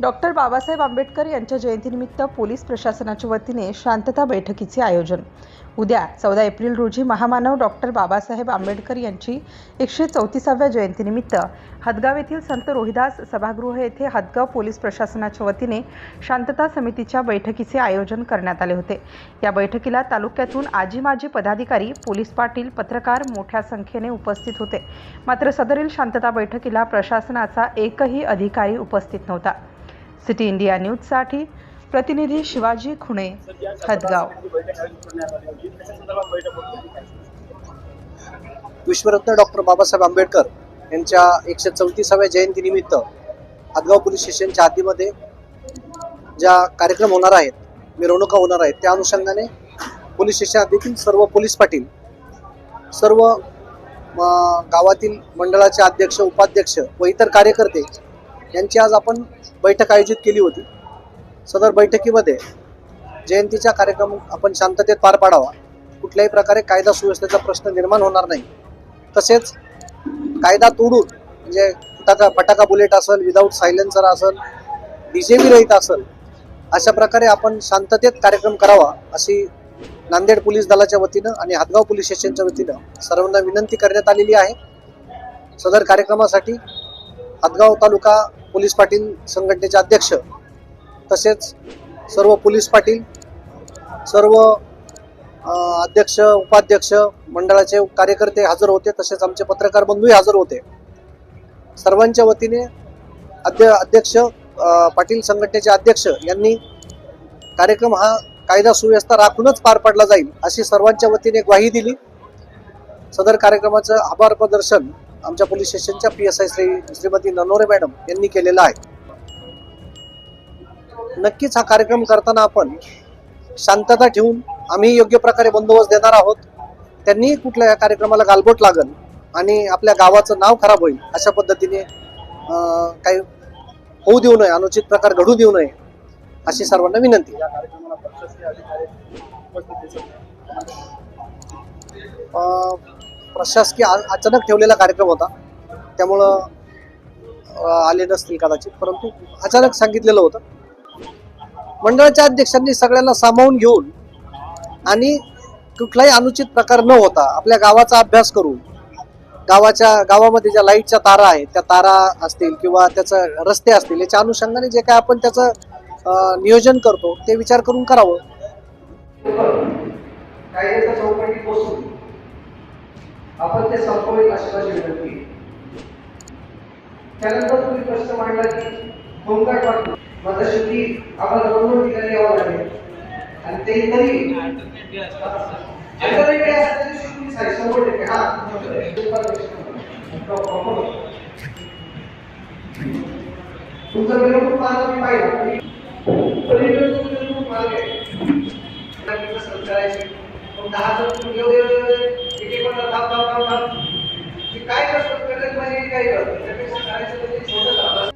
doctor Babasaheb Ambedkar यांच्या जयंतीनिमित्त police प्रशासनाच्या वतीने शांतता बैठकीचे आयोजन. उद्या चौदा एप्रिल रोजी महामानव डॉक्टर बाबासाहेब आंबेडकर यांची एकशे चौतीसाव्या जयंतीनिमित्त हदगाव येथील संत रोहिदास सभागृह येथे हदगाव पोलीस प्रशासनाच्या वतीने शांतता समितीच्या बैठकीचे आयोजन करण्यात आले होते. या बैठकीला तालुक्यातून आजी माजी पदाधिकारी पोलीस पाटील पत्रकार मोठ्या संख्येने उपस्थित होते. मात्र सदरील शांतता बैठकीला प्रशासनाचा एकही अधिकारी उपस्थित नव्हता. सिटी इंडिया न्यूजसाठी प्रतिनिधी शिवाजी खुणे हदगाव. विश्वरत्न डॉक्टर बाबासाहेब आंबेडकर यांच्या एकशे चौतीसाव्या जयंतीनिमित्त हदगाव पोलीस स्टेशनच्या हद्दीमध्ये ज्या कार्यक्रम होणार आहेत मिरवणुका होणार आहेत त्या अनुषंगाने पोलीस स्टेशन हद्दीतील सर्व पोलीस पाटील सर्व गावातील मंडळाचे अध्यक्ष उपाध्यक्ष व इतर कार्यकर्ते यांची आज आपण बैठक आयोजित केली होती. सदर बैठकीमध्ये जयंतीचा कार्यक्रम आपण शांततेत पार पाडावा. कुठल्याही प्रकारे कायदा सुव्यवस्थेचा प्रश्न निर्माण होणार नाही. तसेच कायदा तोडून म्हणजे फटाका फटाका बुलेट असेल विदाऊट सायलेन्सर असेल डीजे बी रहित असेल अशा प्रकारे आपण शांततेत कार्यक्रम करावा अशी नांदेड पोलीस दलाच्या वतीनं आणि हातगाव पोलीस स्टेशनच्या वतीनं सर्वांना विनंती करण्यात आलेली आहे. सदर कार्यक्रमासाठी हातगाव तालुका पोलीस पाटील संघटनेचे अध्यक्ष तसेच सर्व पोलीस पाटील सर्व अध्यक्ष उपाध्यक्ष मंडळाचे कार्यकर्ते हजर होते तसेच आमचे पत्रकार बंधूही हजर होते. सर्वांच्या वतीने अध्य अध्यक्ष पाटील संघटनेचे अध्यक्ष यांनी कार्यक्रम हा कायदा सुव्यवस्था राखूनच पार पाडला जाईल अशी सर्वांच्या वतीने ग्वाही दिली. सदर कार्यक्रमाचं आभार प्रदर्शन आमच्या पोलीस स्टेशनच्या P S I Shri Shrimati Nanore madam यांनी केलेलं आहे. नक्कीच हा कार्यक्रम करताना आपण शांतता ठेवून आम्ही योग्य प्रकारे बंदोबस्त देणार आहोत. त्यांनी कुठल्या या कार्यक्रमाला गालबोट लागल आणि आपल्या गावाचं नाव खराब होईल अशा पद्धतीने काही होऊ देऊ नये अनुचित प्रकार घडू देऊ नये अशी सर्वांना विनंती. अं, प्रशासकीय अचानक ठेवलेला कार्यक्रम होता. त्यामुळं आले नसतील कदाचित परंतु अचानक सांगितलेलं होतं. मंडळाच्या अध्यक्षांनी सगळ्यांना सामावून घेऊन आणि कुठलाही अनुचित प्रकार न होता आपल्या गावाचा अभ्यास करून गावाच्या गावामध्ये ज्या लाईटच्या तारा आहेत त्या तारा असतील किंवा त्याचं रस्ते असतील याच्या अनुषंगाने जे काय आपण त्याचं नियोजन करतो ते विचार करून करावं. आपण ते संपवेल अशी माझी विनंती त्यानंतर तुम्ही प्रश्न मांडला की होमगार्ड वाटतो. माझा आता शेवटी आम्हाला दोन ठिकाणी यावं लागेल. आणि ते तरी शंभर टक्के. हा तुमचं मिरवणूक मार्ग मी पाहिलं. मार्ग आहे कसं मग दहा जण तुम्ही एवढे येऊ एक एक थांब थांब थांब थांब ते काय कसं करायचं म्हणजे काय करतो त्यापेक्षा करायचं म्हणजे छोटं